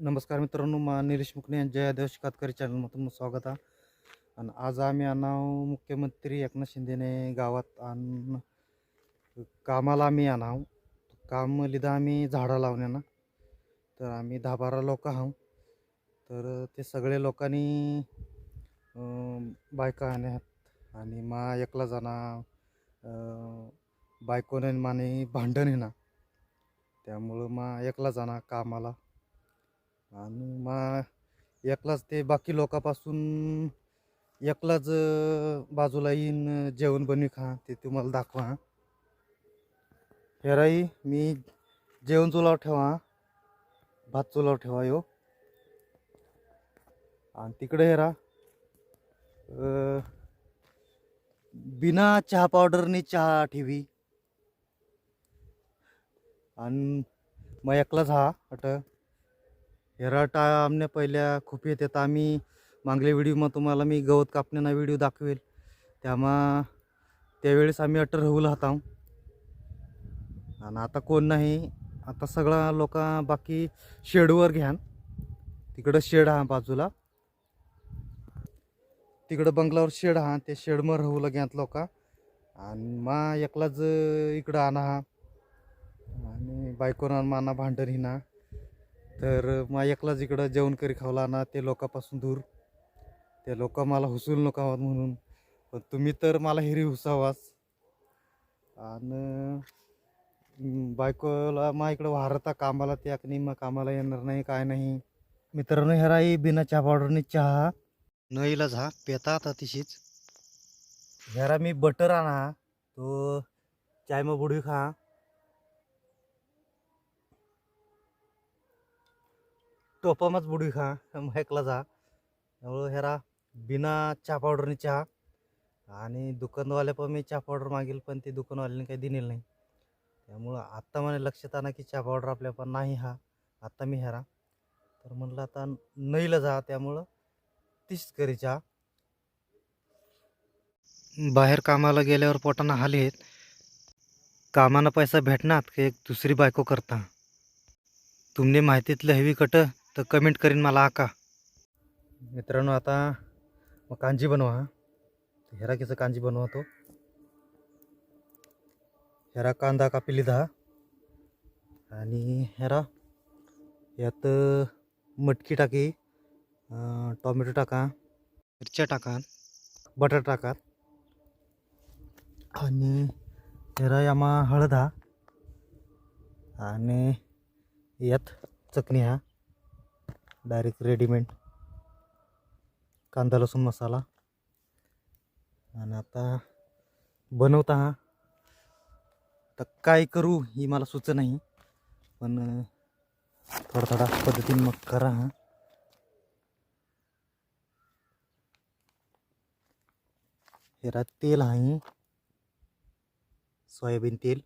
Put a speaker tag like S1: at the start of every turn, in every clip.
S1: नमस्कार मित्रांनो मा निलेश मुकणे यांच्या या कातकरी चॅनलमध्ये स्वागत आहे. आणि आज आम्ही आणाव मुख्यमंत्री एकनाथ शिंदेने गावात आण कामाला आम्ही आणाव. काम लिदा आम्ही झाडं लावण्यानं. तर आम्ही दहा बारा लोक आहो तर ते सगळे लोकांनी बायका आणण्यात आणि मा एकला जाणा बायकोने माने भांडण आहे ना त्यामुळं मा एकला जाणा कामाला. आणि मग एकलाच ते बाकी लोकांपासून एकलाच बाजूला येईन जेवण बनवी खा ते तुम्हाला दाखवा. हेराई मी जेवण चुलावर ठेवा. भात चुलावर ठेवा यो. आणि तिकडे हेरा बिना चहा पावडरनी चहा ठेवी. आणि मग एकलाच हा अट हेराटा आमने पहिल्या खूप येते येतात आम्ही मागल्या व्हिडिओમાં तुम्हाला मी गवत कापण्याना व्हिडिओ दाखवेल. त्यामा त्यावेळेस आम्ही अटर राहूल होता. आणि आता कोण नाही आता सगळा लोक बाकी शेडवर घ्यान तिकडं शेड हा बाजूला. तिकडं बंगलावर शेड हा त्या शेडवर राहूला घ्यात लोक. आणि मा एकलाच इकडं आणा. हा आणि बायकोना माना भांडण हिना. तर मग एकलाच इकडं जेवण करी खावला ना ते लोकांपासून दूर. ते लोक मला हुसूल नका आहोत म्हणून. पण तुम्ही तर मला हिरी हुसावाच. आणि बायकोला मग इकडं वारता कामाला त्याक नाही मग कामाला येणार नाही काय नाही. मित्रांनो हेराई बिना चहा पावडरने चहा. नईलाच हा पेता आता तिशीच हेरा मी बटर आणा. तो चाय मग बुडवी खा. टोपामच बुडी खा हेकला जा. त्यामुळं हेरा बिना चहा पावडरने चहा आणि दुकानवाल्या पण मी चहा पावडर मागेल पण ते दुकानवाल्याने काही दिलेलं नाही. त्यामुळं आत्ता मला लक्षात आणा की चहा पावडर आपल्या पण नाही हा. आत्ता मी हेरा तर म्हणलं आता नईला जा त्यामुळं तीच करी चहा. बाहेर कामाला गेल्यावर पोटांना हाले आहेत. कामानं पैसा भेटणार का एक दुसरी बायको करता? तुमने माहितीतलं हवी कटं तर कमेंट करीन मला आका. मित्रांनो आता मग कांजी बनवा हेराकीचं कांजी बनवतो. हेरा कांदा कापिली दहा. आणि हेरा यात मटकी टाकी टॉमॅटो टोमॅटो टाका. मिरच्या टाका. बटाटा टाका. आणि हेरा यामा हळद हा. आणि यात चटणी हा. Direct readymade. कांदा लसूण मसाला. आणि आता बनवता हा. तर काय करू ही मला सुच नाही पण थोडा थोडा पद्धतीने मग करा हा. हेरा तेल आहे. सोयाबीन तेल.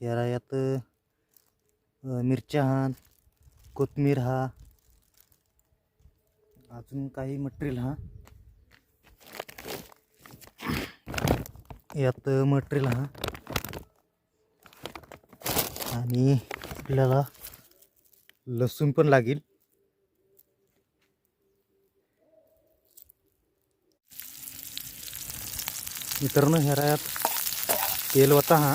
S1: याला यात मिरच्या हा कोथमीर हा अजून काही मटेरियल हा. यात मटेरियल हा. आणि आपल्याला लसूण पण लागेल. मित्रांनो ह्या रायात तेल होता हा.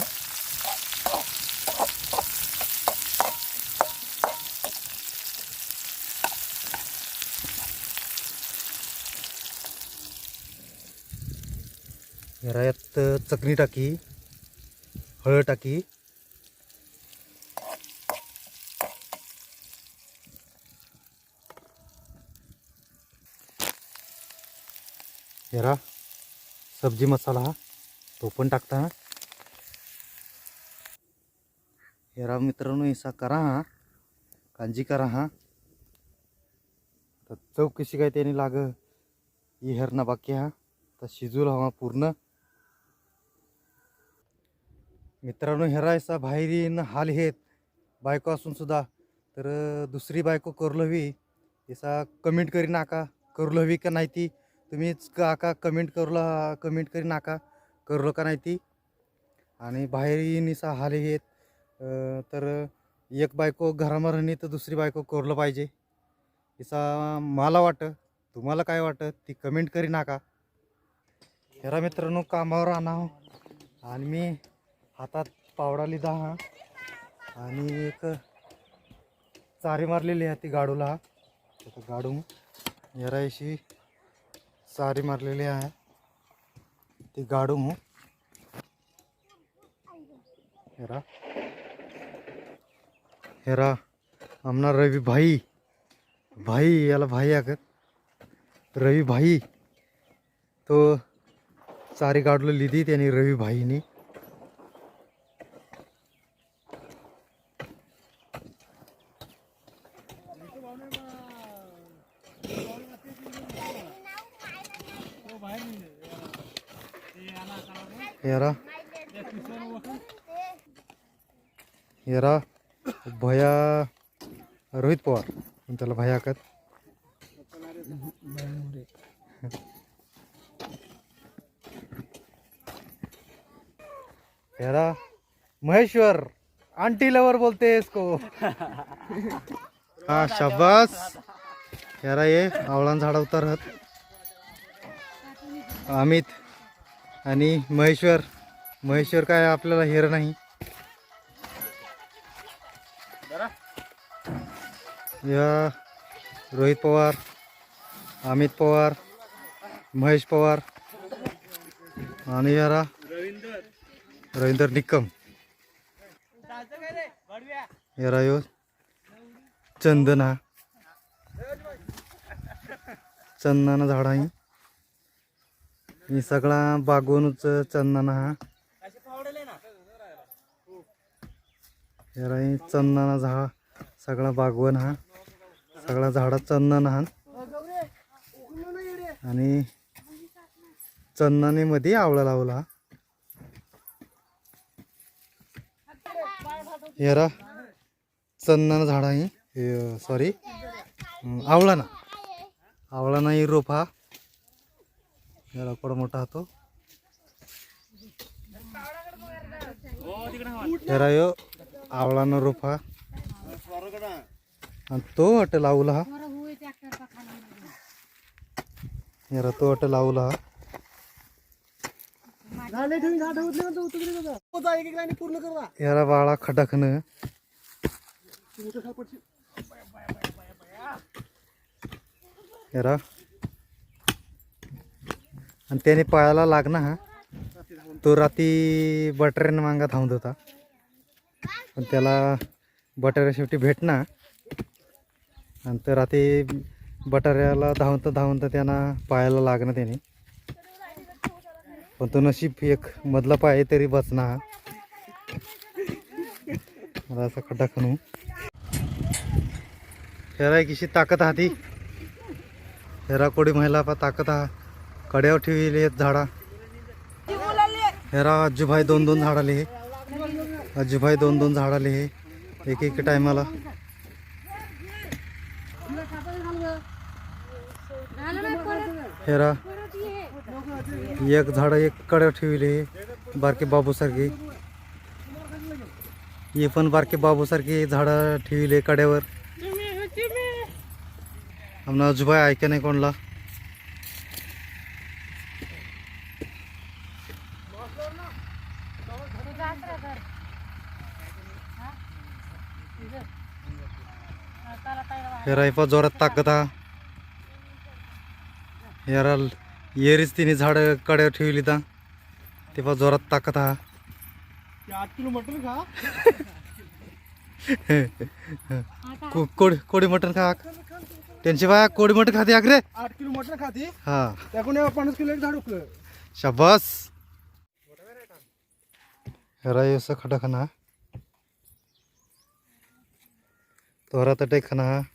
S1: यात चकणी टाकी हळद टाकी. हेरा सब्जी मसाला हा तो पण टाकता. हा हेरा मित्रांनो हिसा करा हा कांजी करा हा. तर चौकशी काय त्याने लाग ही हेरणा बाकी हा. तर शिजूल हवा पूर्ण. मित्रांनो हेरायचा बाहेरीन हाल हेत. बायको असून सुद्धा. तर दुसरी बायको करू हवी तिचा कमेंट करी नाका. करू हवी का नाही ती? तुम्हीच काका कमेंट करूला कमेंट करी नाका. करलो का नाही ती? आणि बाहेर हाल आहेत तर एक बायको घरामरणी तर दुसरी बायको करलं पाहिजे. तिचा मला वाटतं तुम्हाला काय वाटतं ती कमेंट करी नाका. हेरा मित्रांनो कामावर आणा हो. आणि मी हातात पावडा लिदा हा आणि एक चारी मारलेली आहे ती गाडूला. आता गाडू येरायशी चारी मारलेली आहे. ती गाडू हेरा हेरा आमना रवी भाई. भाई याला भाई आगत रवी भाई. तो चारी गाडूला लिधी त्याने रवी भाईनी. हेरा हेरा भया. रोहित पवार. त्याला भया कत हेरा महेश्वर. आंटी लवर बोलते इसको. हा शाबास. हेरा ये. आवळान झाडा उतरत. अमित. आणि महेश्वर महेश्वर काय आपल्याला हेर नाही. या रोहित पवार अमित पवार महेश पवार आणि यारा. रवींद्र निकम. यारा यो चंदन. चंदनानं झाड आहे ही सगळा बागवूनच चंदन हा. यारा ही चंदना झाड सगळा बागवण हा. सगळा झाडा चंदन हा. आणि चंदनामध्ये आवळा लावला. यारा चंदन झाड आहे. सॉरी आवळा ना. आवळा नाही रोप हा. याला कोड मोठा होतो? यारा यो आवळानं रोप. हा आणि तो अट लावला हा यारा तो अट लावला हा
S2: पूर्ण
S1: यारा बाळा खडकन यारा आणि त्याने पळायला लागना हा. तो राती बटाऱ्यानं मांगा धावत होता. पण त्याला बटाऱ्या शेवटी भेटना आणि तर राती बटाऱ्याला धावता धावता त्यांना पायाला लागणं त्याने. पण तो नशीब एक मधला पाय तरी बचना हा. मला असा खड्डा खणू. हेरा किशी ताकद हा ती. हेरा कोडी महिला पा ताकद हा. कड्यावर ठेवली आहेत झाडा. हेरा अज्जूभाई दोन दोन झाडाले हे. अज्जूभाई दोन दोन झाडाले हे. एक एक टायमाला. हेरा एक झाड एक कड्यावर ठेवले हे. बारके बाबूसारखी हे पण बारके बाबूसारखी झाडं ठेवले कड्यावर. आमना आजूबाई ऐका नाही कोणला. हेरा इपा जोरात ताकद हा. हेरा येरीच तिने झाड कड्यावर ठेवली ता ते पा जोरात ताकद हा.
S2: किलो मटन खा.
S1: कोडी कोडी मटण खा त्यांची बा कोडी मटण खाते आग्रे
S2: आठ किलो मटन खाती.
S1: हा.
S2: त्याकडून पन्नास किलो झाड उकलं.
S1: शाबास. हेरा असं खटा खाना तोरा तटे खाना अटे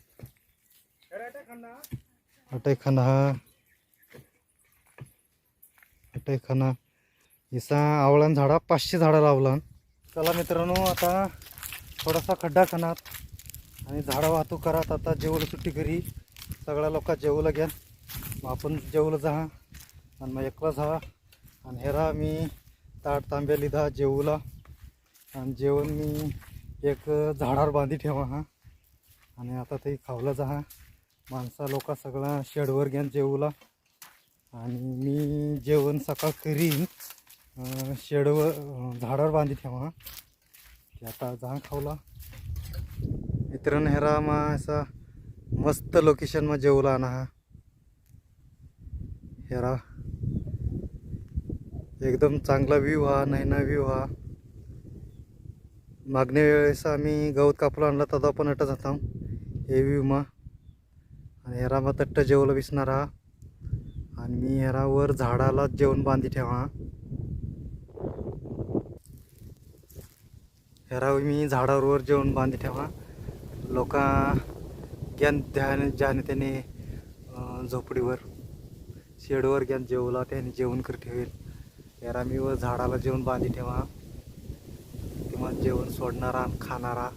S1: अटैखाना अटे खाना इसा आवळण झाडा पाचशे झाडं लावलं चला मित्रांनो आता थोडासा खड्डा खणात आणि झाडं वाहतूक करात. आता जेवलं सुट्टी घरी. सगळ्या लोक जेवलं घ्या. मग आपण जेवलं जा. आणि मग एकला जा. आणि हेरा मी ताट तांब्या लिधा जेवूला. आणि जेवण मी एक झाडावर बांधी ठेवा हा. आणि आता ते खावला जा. माणसा लोका सगळा शेडवर घ्यान जेवूला. आणि मी जेवण सकाळ करीन. शेडवर झाडावर बांधी ठेवा. हा आता जा खावला. मित्रांनो हेरा मा असा मस्त लोकेशनमा जेवला ना हा. हेरा एकदम चांगला व्ह्यू हा नैना व्ह्यू हा. मागण्या वेळेस आम्ही गवत कापला आणला तदा पण अटत होता. हे व्ह्यू मा. आणि हेरा मग तट्ट जेवलं विसणार हा आणि मी हेरावर झाडाला जेवण बांधी ठेवा. हेरा मी झाडावर जेवण बांधी ठेवा. लोका ज्ञान ध्यान ज्याने त्याने झोपडीवर शेडवर ज्ञान जेवला त्याने जेवण कर ठेवेल. हेरा मी व झाडाला जेवण बांधी ठेवा. किंवा जेवण सोडणारा आणि खाणारा.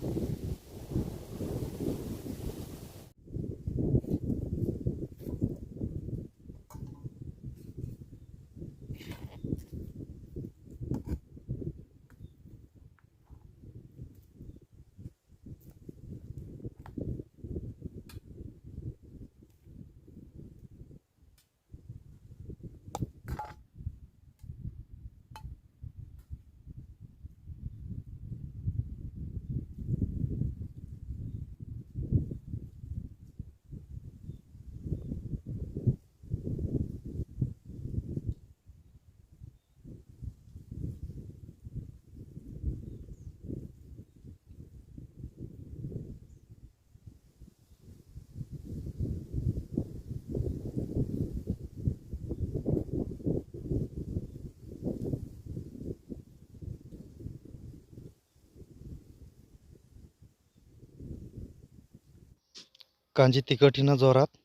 S1: कांजी तिखटीनं जोरात.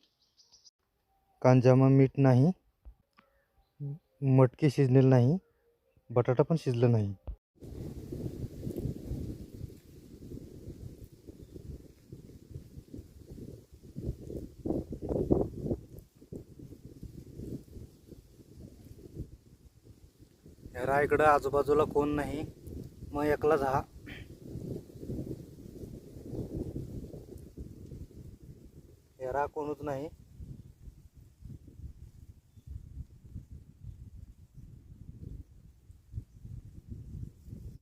S1: कांजामा मीठ नाही. मटकी शिजलेलं नाही. बटाटा पण शिजलं नाही. हेरा इकडं आजूबाजूला कोण नाही. मग एकलाच हा. हेरा कोणच नाही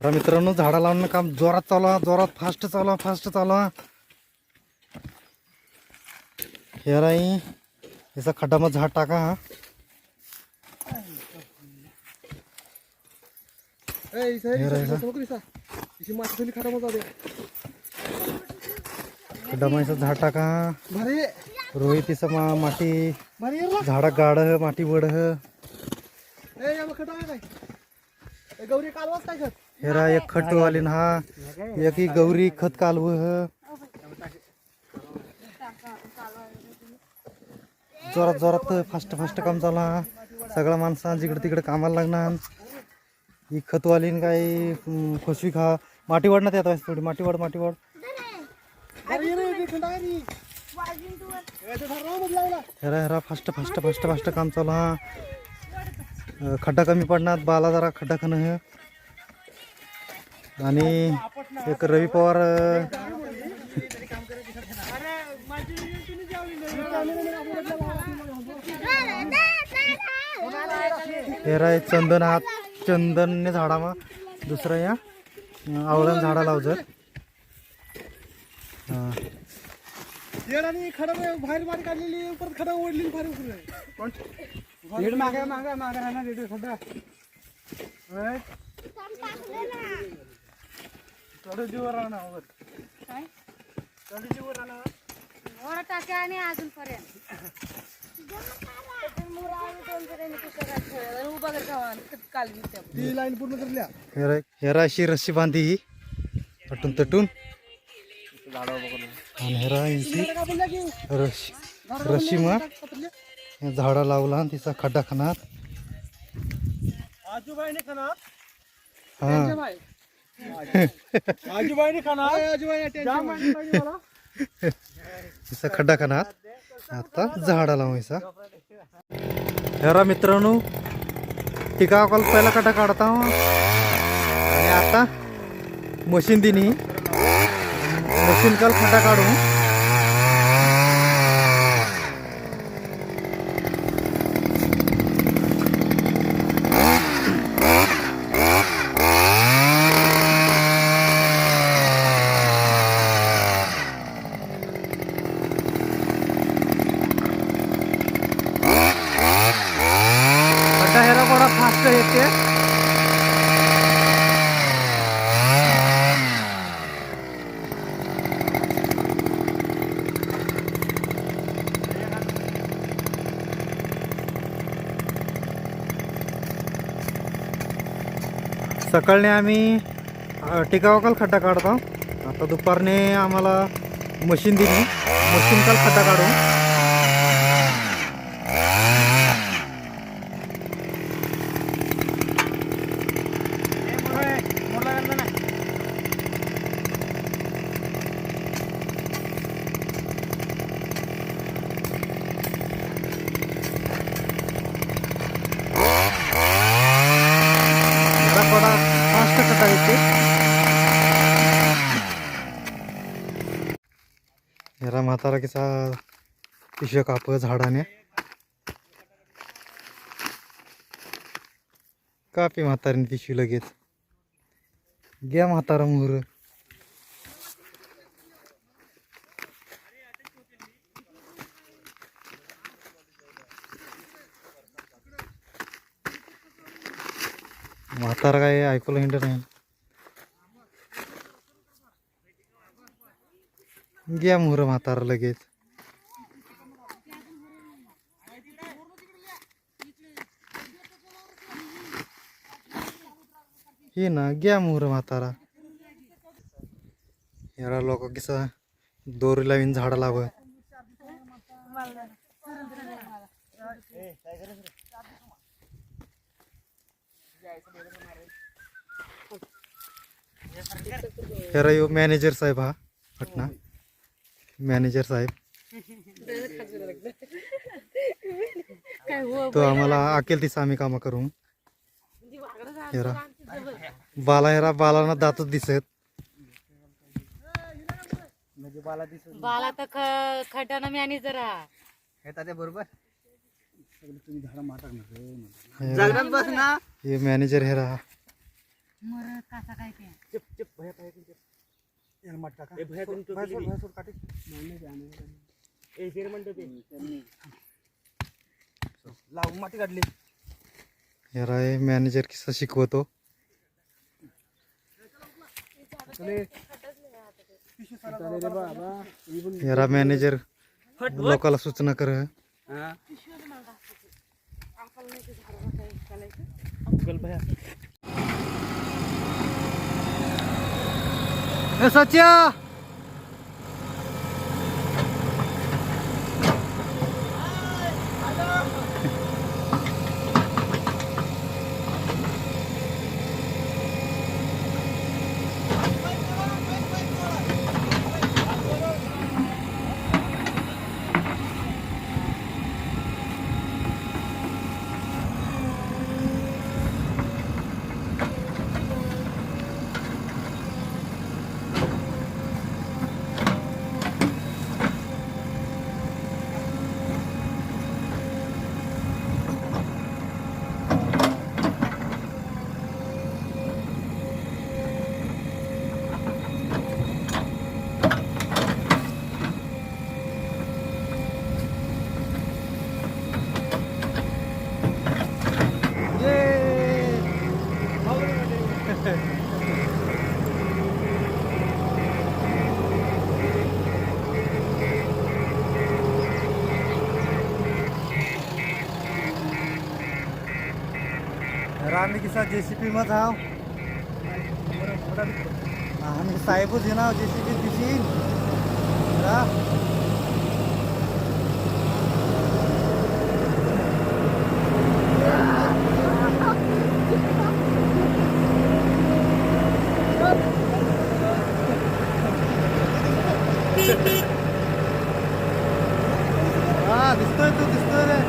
S1: तर मित्रांनो झाडा लावणं काम जोरात चालू आहे, जोरात फास्ट चालू आहे, फास्ट चालू आहे. हेराई याचा खड्डा मग झाड टाका हा
S2: ए, इसा,
S1: हे
S2: इसा,
S1: राहिला.
S2: इसा, नको इसा. इशी माती खाली खडा मजा दे
S1: खड्डा मग याचा झाड टाका
S2: भारी
S1: रोहितीचं मा
S2: रे.
S1: झाडा गाड माती वड
S2: गौरी
S1: हेरा एक खट वालीन हा. एक ही गौरी खत कालव जोरात जोरात फास्ट फास्ट काम चालू हा. सगळ्या माणसं जिकडे तिकडे कामाला लागणार. ही खतवालीन काय हम्म, फसवी खा. माटी वाढण्यात येत थोडी माटी वाढ माटी वाढ. हेरा हेरा फास्ट फास्ट फास्ट फास्ट काम चालू हा. खड्डा कमी पडणार बाला जरा खड्डा खाणं हे आणि एक रवी पवार हेरा आहे चंदन हात चंदनने झाडामा दुसरं या आवळण झाडा लावजर हां.
S2: येड आणि खडा बाहेर बारी काढलेली परत खडा ओढली फार उकळली आहे. रेड मागे मागे मागे राहणार रेड होय. थोडं जीवर राहणार वर. थोडं जीवर राहणार
S3: वर टाक्या आणि अजूनपर्यंत.
S2: ती लाईन पूर्ण करल्या
S1: हेरा हेरा अशी रस्सी बांधी ही. तटून तटून. आणि हेरा यांची रशी या झाडा लावला आणि तिचा खड्डा खाणार
S2: आजूबाईने खाणार
S1: हा.
S2: आजूबाईने खाणार आजूबाई
S1: तिचा खड्डा खाणार आता झाडा लावायचा. हेरा मित्रांनो टिका कॉल पहिला कटा काढता आणि आता मशीन दिनी. मशीन काल खटा काढू खड्डा हेरा बडा फास्ट सकाळने आम्ही टिकावकाल टिकावाकाल खड्डा काढतो. आता दुपारने आम्हाला मशीन दिली. मशीन काल खड्डा काढू जरा थोडा फास्ट जरा म्हातारा किसा पिशव्या काप झाडाने. कापी म्हातारीने पिशवी लगेच. घ्या म्हातारा मोर. म्हातारा काय ऐकलं हिंड नाही घ्या मोहर म्हातारा लगेच. हे ना घ्या मोहर म्हातारा. याला लोक कसा दोरी लावीन झाड लावत. हेरा यो मॅनेजर साहेब हा पटना. मॅनेजर साहेब.
S3: काय हो
S1: तो आम्हाला आकेल तीच आम्ही कामं करू हेरा बाला हेरा बालाना दातच दिसत.
S2: बाला दिसत
S3: बाला तर ख- खटाना मी आणि जरा.
S2: हे तात्या बरोबर? सगळं तुम्ही झाडं माटा
S1: हेरा,
S2: बस ना.
S1: हे मॅनेजर हेरा
S3: मर कासा काय ते
S2: चिप चिप भया पाय चिप याला माट टाका ए भया तुम्ही टोपी। दिली सोड काटे ए शेर म्हणतो ते। लाव माती काढली
S1: हेरा हे मॅनेजर किस्सा शिकवतो हेरा मॅनेजर लोकाला सूचना कर सच्या आम्ही किसा जेसीपी मत हाव असा जे सी पी मत हाव आणि साहेबच येणार जे सी पी दिशी ह्यारा हे जे सी पीत आम्ही बिशी आणा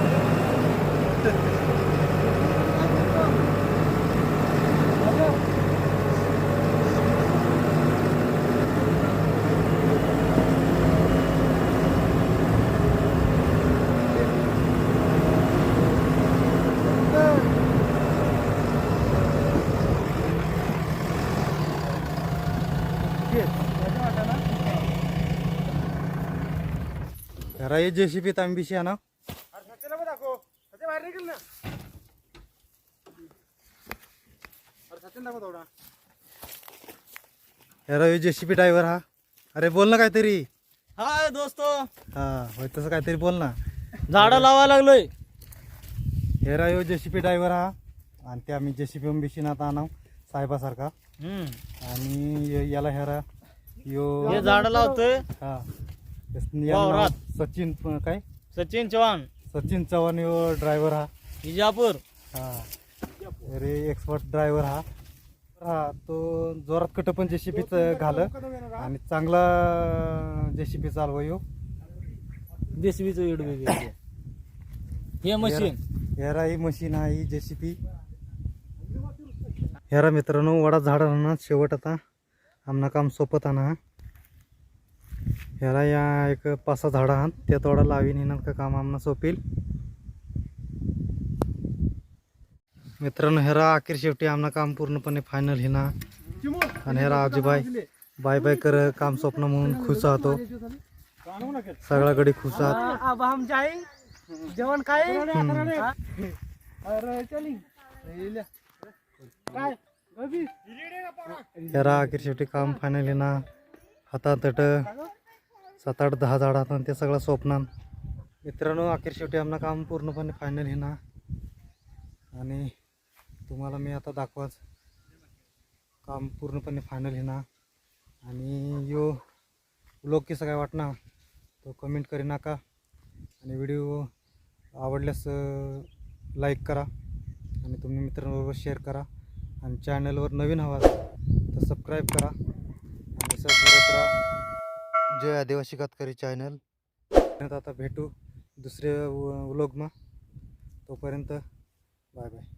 S2: अरे सच्याला पण दाखव सच्या बाहेर निघेल ना अरे सचिन दाखव थोडा
S1: ह्यारा हे जे सी पी ड्रायव्हर हा. अरे बोल ना काहीतरी.
S2: हाय दोस्तो.
S1: हा होय तसं काहीतरी बोल ना.
S2: झाडं लावा लागलोय.
S1: हेरा यो जे सी पी ड्रायव्हर हा. आणि ते आम्ही जे सी पी बिशीन आता आणाव साहेबासारखा. आणि य- याला हेरा यो
S2: हे झाड लावतोय.
S1: हा.
S2: वावरात.
S1: सचिन काय?
S2: सचिन चव्हाण.
S1: सचिन चव्हाण यो ड्रायव्हर हा.
S2: विजापूर.
S1: हा. अरे एक्सपर्ट ड्रायव्हर हा. हा तो जोरात कट पण जे सी पीच घाल. आणि चांगला जे सी पी चालवा यो
S2: देशवीच हे मशीन
S1: हेरा ही मशीन आहे ही जे सी पी हेरा मित्रांनो वडा झाड शेवट आता आमना काम सोपत आणा ह्याला या एक पाच सहा झाडं आहात त्या तोडा लावीन येणार का काम आमना सोपील. मित्रांनो हेरा अखेर शेवटी आमना काम पूर्णपणे फायनल हिना. आणि हेरा आजीबाई बाय बाय कर काम स्वप्न म्हणून खुश आहोतो सगळ्याकडे खुश आहात
S2: अब हम जाए जेवण काय?
S1: तेरा अखेर शेवटी काम फायनल ना हातात तट सात आठ दहा झाड आता ते सगळं स्वप्नान मित्रांनो अखेर शेवटी आमना काम पूर्णपणे फायनल ना. आणि तुम्हाला मी आता दाखवाच. काम पूर्णपणे फायनल ना. आणि यो ब्लॉग कसा काय वाटणार? तो कमेंट करी नका. आणि व्हिडिओ आवडल्यास लाईक करा. आणि तुम्ही मित्रांबरोबर शेअर करा. आणि चॅनलवर नवीन हवा तर सबस्क्राईब करा. आणि सबस्क्राईब करा. जय आदिवासी कातकरी चॅनल. आता भेटू दुसऱ्या व्लॉगमा. तोपर्यंत बाय बाय.